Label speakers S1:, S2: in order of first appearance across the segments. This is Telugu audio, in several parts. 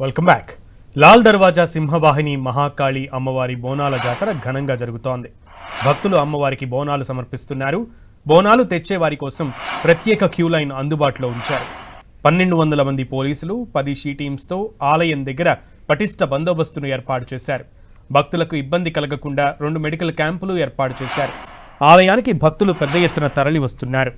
S1: వెల్కమ్ బ్యాక్ లాల్ దర్వాజా సింహవాహిని మహాకాళి అమ్మవారి బోనాల జాతర ఘనంగా జరుగుతోంది. భక్తులు అమ్మవారికి బోనాలు సమర్పిస్తున్నారు. బోనాలు తెచ్చే వారి కోసం ప్రత్యేక క్యూ లైన్ అందుబాటులో ఉంచారు. పన్నెండు వందల మంది పోలీసులు పది షీ టీమ్స్తో ఆలయం దగ్గర పటిష్ట బందోబస్తును ఏర్పాటు చేశారు. భక్తులకు ఇబ్బంది కలగకుండా రెండు మెడికల్ క్యాంపులు ఏర్పాటు చేశారు. ఆలయానికి భక్తులు పెద్ద ఎత్తున తరలి వస్తున్నారు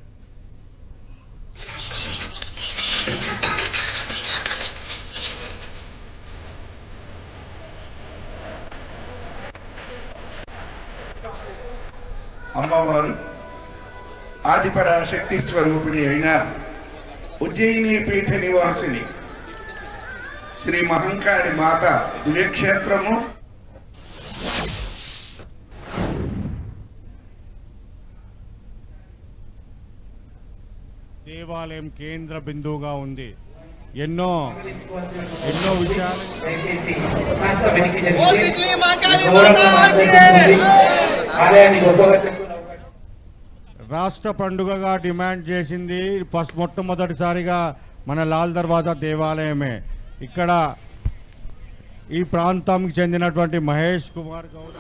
S2: అమ్మవారు ఆదిపరాశక్తి స్వరూపిణి అయిన ఉజ్జయిని పీఠ నివాసిని శ్రీ మహంకాళి మాత దివ్యక్షేత్రము
S3: దేవాలయం కేంద్ర బిందువుగా ఉంది ఎన్నో ఎన్నో విషయాలు రాష్ట్ర పండుగగా డిమాండ్ చేసింది ఫస్ట్ మొట్టమొదటిసారిగా మన లాల్ దర్వాజా దేవాలయమే. ఇక్కడ ఈ ప్రాంతానికి చెందినటువంటి మహేష్ కుమార్ గౌడ.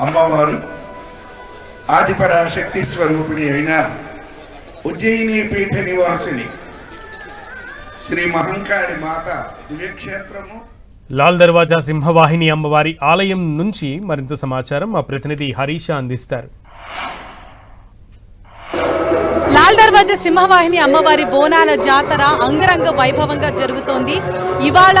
S2: అమ్మవారు ఆదిపరాశక్తి స్వరూపిణి అయిన ఉజ్జయిని పీఠ నివాసిని శ్రీ మహంకాళి మాత దివ్యక్షేత్రము.
S1: లాల్ దర్వాజా సింహవాహిని అమ్మవారి ఆలయం నుంచి మరింత సమాచారం మా ప్రతినిధి హరీష అందిస్తారు.
S4: లాల్ దర్వాజా సింహవాహిని అమ్మవారి బోనాల జాతర అంగరంగ వైభవంగా జరుగుతోంది. ఇవాళ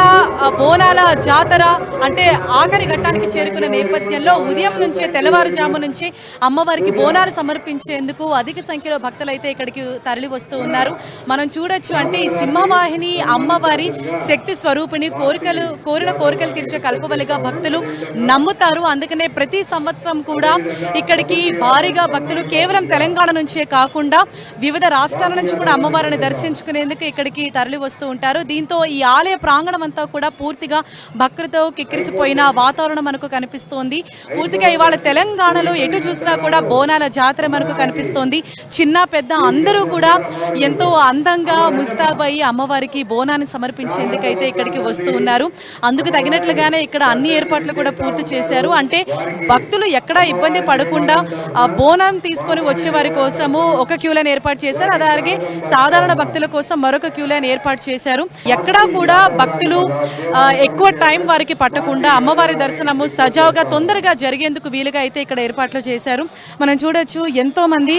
S4: బోనాల జాతర అంటే ఆఖరి ఘట్టానికి చేరుకున్న నేపథ్యంలో ఉదయం నుంచే తెల్లవారుజాము నుంచి అమ్మవారికి బోనాలు సమర్పించేందుకు అధిక సంఖ్యలో భక్తులు అయితే ఇక్కడికి తరలి వస్తూ ఉన్నారు. మనం చూడొచ్చు అంటే ఈ సింహవాహిని అమ్మవారి శక్తి స్వరూపిణి కోరికలు కోరిన కోరికలు తీర్చే కల్పవలిగా భక్తులు నమ్ముతారు. అందుకనే ప్రతి సంవత్సరం కూడా ఇక్కడికి భారీగా భక్తులు కేవలం తెలంగాణ నుంచే కాకుండా వివిధ రాష్ట్రాల నుంచి కూడా అమ్మవారిని దర్శించుకునేందుకు ఇక్కడికి తరలి వస్తూ ఉంటారు. దీంతో ఈ ఆలయ ప్రాంగణం అంతా కూడా పూర్తిగా భక్తులతో కిక్కిరిసిపోయిన వాతావరణం మనకు కనిపిస్తోంది. పూర్తిగా ఇవాళ తెలంగాణలో ఎటు చూసినా కూడా బోనాల జాతర మనకు కనిపిస్తోంది. చిన్న పెద్ద అందరూ కూడా ఎంతో అందంగా ముస్తాబయ్యి అమ్మవారికి బోనాన్ని సమర్పించేందుకైతే ఇక్కడికి వస్తూ ఉన్నారు. అందుకు తగినట్లుగానే ఇక్కడ అన్ని ఏర్పాట్లు కూడా పూర్తి చేశారు. అంటే భక్తులు ఎక్కడా ఇబ్బంది పడకుండా ఆ బోనం తీసుకొని వచ్చే వారి కోసము ఒక క్యూలను ఏర్పాటు చేశారు. అలాగే సాధారణ భక్తుల కోసం మరొక క్యూ లైన్ ఏర్పాటు చేశారు. ఎక్కడా కూడా భక్తులు ఎక్కువ టైం వారికి పట్టకుండా అమ్మవారి దర్శనము సజావుగా తొందరగా జరిగేందుకు వీలుగా అయితే ఇక్కడ ఏర్పాట్లు చేశారు. మనం చూడొచ్చు ఎంతో మంది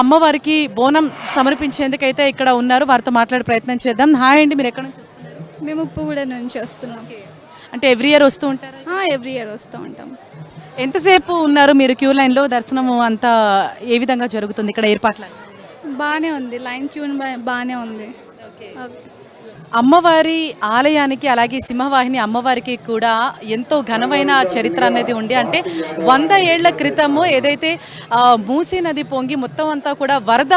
S4: అమ్మవారికి బోనం సమర్పించేందుకైతే ఇక్కడ ఉన్నారు. వారితో మాట్లాడే ప్రయత్నం చేద్దాం. హాయ్ అండి మీరు ఎక్కడ నుంచి వస్తున్నారు?
S5: మేము ఉప్పుగూడ నుంచి వస్తున్నాం.
S4: అంటే ఎవ్రీ ఇయర్ వస్తూ ఉంటారు?
S5: ఎవ్రీ ఇయర్ వస్తూ ఉంటాం.
S4: ఎంతసేపు ఉన్నారు మీరు క్యూ లైన్లో? దర్శనము అంతా ఏ విధంగా జరుగుతుంది? ఇక్కడ ఏర్పాట్లు
S5: బాగానే ఉంది లైన్ క్యూన్ బాగానే ఉంది ఓకే.
S4: అమ్మవారి ఆలయానికి అలాగే సింహవాహిని అమ్మవారికి కూడా ఎంతో ఘనమైన చరిత్ర అనేది ఉంది. అంటే వంద ఏళ్ళ క్రితము ఏదైతే మూసీ నది పొంగి మొత్తం అంతా కూడా వరద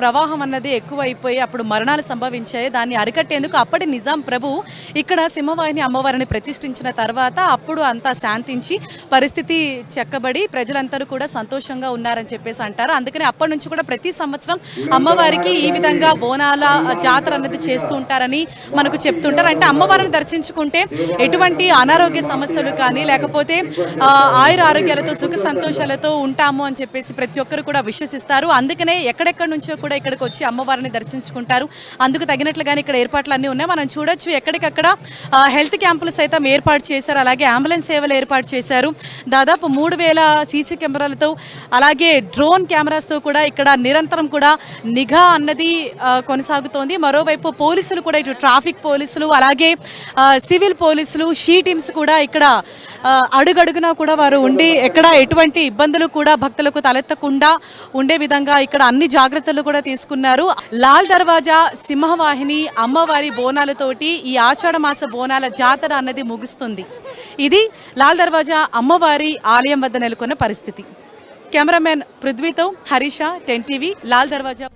S4: ప్రవాహం అన్నది ఎక్కువైపోయి అప్పుడు మరణాలు సంభవించాయి. దాన్ని అరికట్టేందుకు అప్పటి నిజాం ప్రభు ఇక్కడ సింహవాహిని అమ్మవారిని ప్రతిష్ఠించిన తర్వాత అప్పుడు అంతా శాంతించి పరిస్థితి చెక్కబడి ప్రజలందరూ కూడా సంతోషంగా ఉన్నారని చెప్పేసి అంటారు. అందుకని అప్పటి నుంచి కూడా ప్రతి సంవత్సరం అమ్మవారికి ఈ విధంగా బోనాల జాతర అనేది చేస్తూ ఉంటారని మనకు చెప్తుంటారు. అంటే అమ్మవారిని దర్శించుకుంటే ఎటువంటి అనారోగ్య సమస్యలు కానీ లేకపోతే ఆయుర ఆరోగ్యాలతో సుఖ సంతోషాలతో ఉంటాము అని చెప్పేసి ప్రతి ఒక్కరు కూడా విశ్వసిస్తారు. అందుకనే ఎక్కడెక్కడి నుంచో కూడా ఇక్కడికి వచ్చి అమ్మవారిని దర్శించుకుంటారు. అందుకు తగినట్లుగానే ఇక్కడ ఏర్పాట్లు అన్నీ ఉన్నాయి. మనం చూడొచ్చు ఎక్కడికక్కడ హెల్త్ క్యాంపులు సైతం ఏర్పాటు చేశారు. అలాగే అంబులెన్స్ సేవలు ఏర్పాటు చేశారు. దాదాపు మూడు వేల సీసీ కెమెరాలతో అలాగే డ్రోన్ కెమెరాస్తో కూడా ఇక్కడ నిరంతరం కూడా నిఘా అన్నది కొనసాగుతోంది. మరోవైపు పోలీసులు కూడా ఇటు ట్రాఫిక్ పోలీసులు అలాగే సివిల్ పోలీసులు షీ టీమ్స్ కూడా ఇక్కడ అడుగడుగునా కూడా వారు ఉండి ఎక్కడ ఎటువంటి ఇబ్బందులు కూడా భక్తులకు తలెత్తకుండా ఉండే విధంగా ఇక్కడ అన్ని జాగ్రత్తలు కూడా తీసుకున్నారు. లాల్ దర్వాజా సింహవాహిని అమ్మవారి బోనాలతోటి ఈ ఆషాఢ మాస బోనాల జాతర అన్నది ముగుస్తుంది. ఇది లాల్ దర్వాజా అమ్మవారి ఆలయం వద్ద నెలకొన్న పరిస్థితి. కెమెరామెన్ పృథ్వీతో హరీష టెన్ టీవీ లాల్ దర్వాజా.